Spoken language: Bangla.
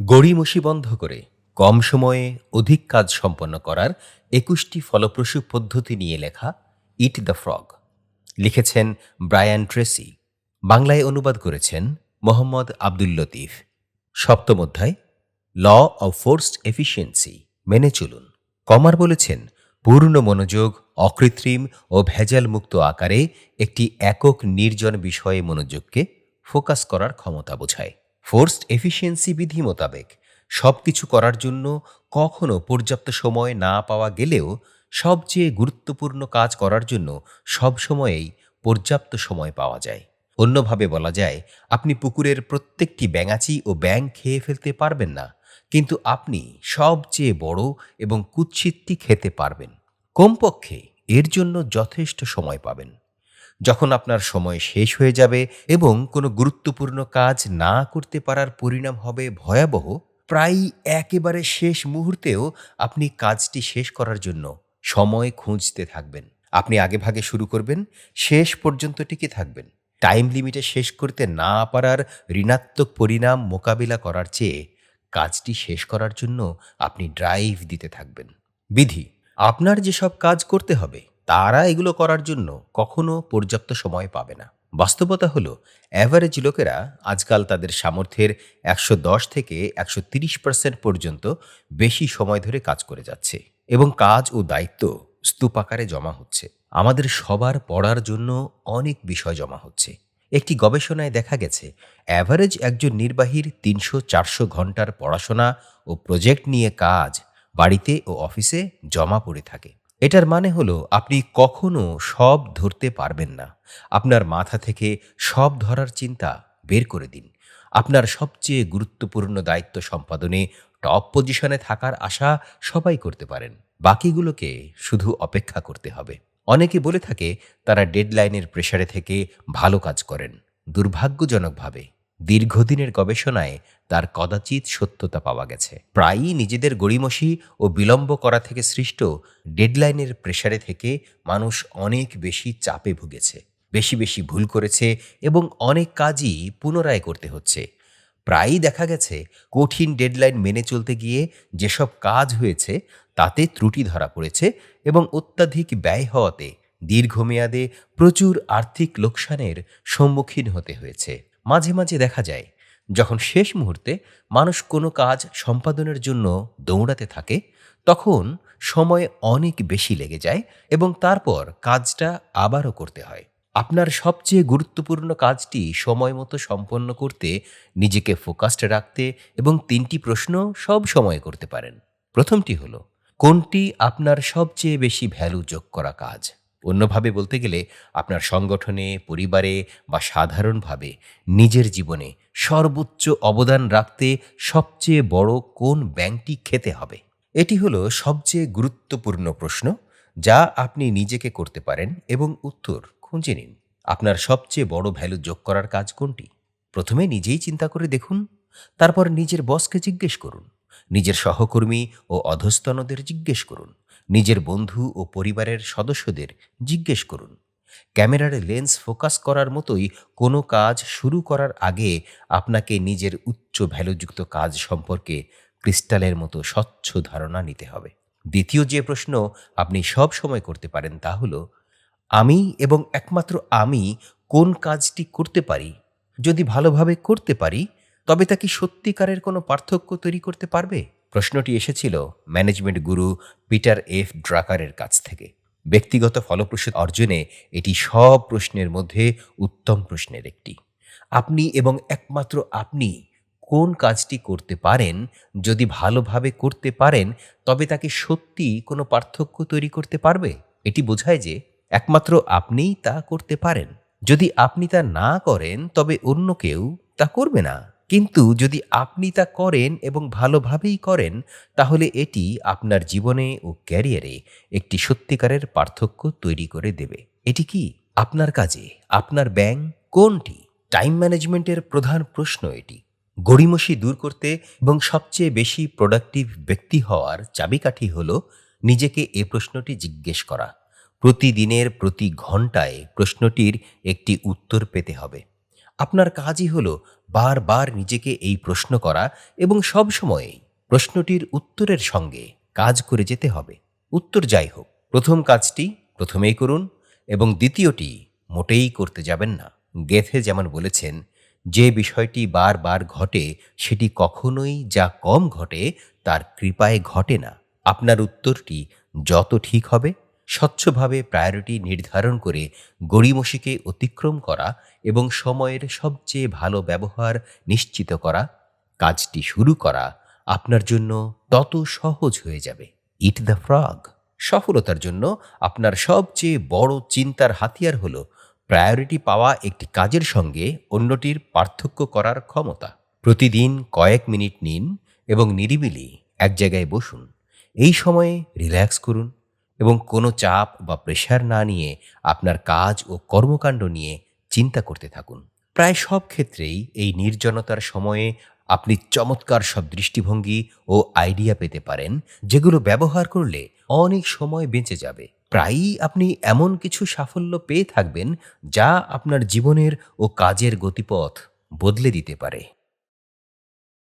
গড়িমসি বন্ধ করে কম সময়ে অধিক কাজ সম্পন্ন করার একুশটি ফলপ্রসূ পদ্ধতি নিয়ে লেখা ইট দ্য ফ্রগ। লিখেছেন ব্রায়ান ট্রেসি। বাংলায় অনুবাদ করেছেন মোহাম্মদ আব্দুল লতিফ। সপ্তম অধ্যায়, ল অব ফোর্সড এফিসিয়েন্সি মেনে চলুন। কমার বলেছেন, পূর্ণ মনোযোগ, অকৃত্রিম ও ভেজাল মুক্ত আকারে একটি একক নির্জন বিষয়ে মনোযোগকে ফোকাস করার ক্ষমতা বোঝায়। ফোর্সড এফিসিয়েন্সি বিধি মোতাবেক সব কিছু করার জন্য কখনো পর্যাপ্ত সময় না পাওয়া গেলেও সবচেয়ে গুরুত্বপূর্ণ কাজ করার জন্য সব সময়েই পর্যাপ্ত সময় পাওয়া যায়। অন্যভাবে বলা যায়, আপনি পুকুরের প্রত্যেকটি ব্যাঙাচি ও ব্যাং খেয়ে ফেলতে পারবেন না, কিন্তু আপনি সবচেয়ে বড় এবং কুৎসিতটি খেতে পারবেন। কমপক্ষে এর জন্য যথেষ্ট সময় পাবেন। যখন আপনার সময় শেষ হয়ে যাবে এবং কোনো গুরুত্বপূর্ণ কাজ না করতে পারার পরিণাম হবে ভয়াবহ প্রায় একেবারে শেষ মুহূর্তেও আপনি কাজটি শেষ করার জন্য সময় খুঁজতে থাকবেন। আপনি আগেভাগে শুরু করবেন, শেষ পর্যন্ত টিকে থাকবেন। টাইম লিমিটে শেষ করতে না পারার ঋণাত্মক পরিণাম মোকাবিলা করার চেয়ে কাজটি শেষ করার জন্য আপনি ড্রাইভ দিতে থাকবেন। বিধি, আপনার যেসব কাজ করতে হবে তারা এগুলো করার জন্য কখনো পর্যাপ্ত সময় পাবে না। বাস্তবতা হলো অ্যাভারেজ লোকেরা আজকাল তাদের সামর্থ্যের একশো দশ থেকে একশো তিরিশ পার্সেন্ট পর্যন্ত বেশি সময় ধরে কাজ করে যাচ্ছে এবং কাজ ও দায়িত্ব স্তূপাকারে জমা হচ্ছে। আমাদের সবার পড়ার জন্য অনেক বিষয় জমা হচ্ছে। একটি গবেষণায় দেখা গেছে অ্যাভারেজ একজন নির্বাহীর তিনশো চারশো ঘণ্টার পড়াশোনা ও প্রজেক্ট নিয়ে কাজ বাড়িতে ও অফিসে জমা পড়ে থাকে। এটার মানে হলো আপনি কখনো সব ধরতে পারবেন না। আপনার মাথা থেকে সব ধরার চিন্তা বের করে দিন। আপনার সবচেয়ে গুরুত্বপূর্ণ দায়িত্ব সম্পাদনে টপ পজিশনে থাকার আশা সবাই করতে পারেন। বাকিগুলোকে শুধু অপেক্ষা করতে হবে। অনেকে বলে থাকে, তারা ডেডলাইনের প্রেসারে থেকে ভালো কাজ করেন। দুর্ভাগ্যজনকভাবে। দীর্ঘদিনের গবেষণায় তার কদাচিৎ সত্যতা পাওয়া গেছে। প্রায়ই নিজেদের গড়িমসি ও বিলম্ব করা থেকে সৃষ্ট ডেডলাইনের প্রেসারে থেকে মানুষ অনেক বেশি চাপে ভুগেছে, বেশি বেশি ভুল করেছে এবং অনেক কাজই পুনরায় করতে হচ্ছে। প্রায়ই দেখা গেছে কঠিন ডেডলাইন মেনে চলতে গিয়ে যেসব কাজ হয়েছে তাতে ত্রুটি ধরা পড়েছে এবং অত্যাধিক ব্যয় হওয়াতে দীর্ঘমেয়াদে প্রচুর আর্থিক লোকসানের সম্মুখীন হতে হয়েছে। মাঝে মাঝে দেখা যায়, যখন শেষ মুহূর্তে মানুষ কোনো কাজ সম্পাদনের জন্য দৌড়াতে থাকে, তখন সময় অনেক বেশি লেগে যায় এবং তারপর কাজটা আবারও করতে হয়। আপনার সবচেয়ে গুরুত্বপূর্ণ কাজটি সময় মতো সম্পন্ন করতে, নিজেকে ফোকাসড রাখতে এবং তিনটি প্রশ্ন সব সময় করতে পারেন। প্রথমটি হলো, কোনটি আপনার সবচেয়ে বেশি ভ্যালু যোগ করা কাজ? অন্যভাবে বলতে গেলে আপনার সংগঠনে, পরিবারে বা সাধারণভাবে নিজের জীবনে সর্বোচ্চ অবদান রাখতে সবচেয়ে বড় কোন ব্যাংকটি খেতে হবে? এটি হলো সবচেয়ে গুরুত্বপূর্ণ প্রশ্ন যা আপনি নিজেকে করতে পারেন এবং উত্তর খুঁজে নিন। আপনার সবচেয়ে বড় ভ্যালু যোগ করার কাজ কোনটি? প্রথমে নিজেই চিন্তা করে দেখুন, তারপর নিজের বসকে জিজ্ঞেস করুন, নিজের সহকর্মী ও অধস্তনদের জিজ্ঞেস করুন। নিজের বন্ধু ও পরিবারের সদস্যদের জিজ্ঞেস করুন। ক্যামেরার লেন্স ফোকাস করার মতোই কোনো কাজ শুরু করার আগে আপনাকে নিজের উচ্চ ভ্যালুযুক্ত কাজ সম্পর্কে ক্রিস্টালের মতো স্বচ্ছ ধারণা নিতে হবে। দ্বিতীয় যে প্রশ্ন আপনি সব সময় করতে পারেন তা হলো, আমি এবং একমাত্র আমি কোন কাজটি করতে পারি? যদি ভালোভাবে করতে পারি, তবে তা কি সত্যিকারের কোনো পার্থক্য তৈরি করতে পারবে? প্রশ্নটি এসেছিল ম্যানেজমেন্ট গুরু পিটার এফ ড্রাকারের কাছ থেকে। ব্যক্তিগত ফলপ্রসূ অর্জনে এটি সব প্রশ্নের মধ্যে উত্তম প্রশ্নের একটি। আপনি এবং একমাত্র আপনি কোন কাজটি করতে পারেন, যদি ভালোভাবে করতে পারেন, তবে তাকে সত্যি কোনো পার্থক্য তৈরি করতে পারবে? এটি বোঝায় যে একমাত্র আপনিই তা করতে পারেন। যদি আপনি তা না করেন, তবে অন্য কেউ তা করবে না। কিন্তু যদি আপনি তা করেন এবং ভালোভাবেই করেন, তাহলে এটি আপনার জীবনে ও ক্যারিয়ারে একটি সত্যিকারের পার্থক্য তৈরি করে দেবে। এটি কি আপনার কাজে, আপনার ব্যাং? কোনটি? টাইম ম্যানেজমেন্টের প্রধান প্রশ্ন এটি। গড়িমসি দূর করতে এবং সবচেয়ে বেশি প্রোডাক্টিভ ব্যক্তি হওয়ার চাবিকাঠি হল নিজেকে এ প্রশ্নটি জিজ্ঞেস করা। প্রতিদিনের প্রতি ঘন্টায় প্রশ্নটির একটি উত্তর পেতে হবে। আপনার কাজই হলো বারবার নিজেকে এই প্রশ্ন করা এবং সব সময়েই প্রশ্নটির উত্তরের সঙ্গে কাজ করে যেতে হবে। উত্তর যাই হোক, প্রথম কাজটি প্রথমেই করুন এবং দ্বিতীয়টি মোটেই করতে যাবেন না। গেথে যেমন বলেছেন, যে বিষয়টি বারবার ঘটে, সেটি কখনোই যা কম ঘটে, তার কৃপায় ঘটে না। আপনার উত্তরটি যত ঠিক হবে স্বচ্ছভাবে প্রায়োরিটি নির্ধারণ করে গড়িমসিকে অতিক্রম করা এবং সময়ের সবচেয়ে ভালো ব্যবহার নিশ্চিত করা, কাজটি শুরু করা আপনার জন্য তত সহজ হয়ে যাবে। ইট দ্য ফ্রগ সফলতার জন্য আপনার সবচেয়ে বড় চিন্তার হাতিয়ার হল প্রায়োরিটি পাওয়া একটি কাজের সঙ্গে অন্যটির পার্থক্য করার ক্ষমতা। প্রতিদিন কয়েক মিনিট নিন এবং নিরিবিলি এক জায়গায় বসুন। এই সময়ে রিল্যাক্স করুন। এবং কোনো চাপ বা প্রেশার না নিয়ে আপনার কাজ ও কর্মকাণ্ড নিয়ে চিন্তা করতে থাকুন। প্রায় সব ক্ষেত্রেই এই নির্জনতার সময়ে আপনি চমৎকার সব দৃষ্টিভঙ্গি ও আইডিয়া পেতে পারেন, যেগুলো ব্যবহার করলে অনেক সময় বেঁচে যাবে। প্রায়ই আপনি এমন কিছু সাফল্য পেয়ে থাকবেন যা আপনার জীবনের ও কাজের গতিপথ বদলে দিতে পারে।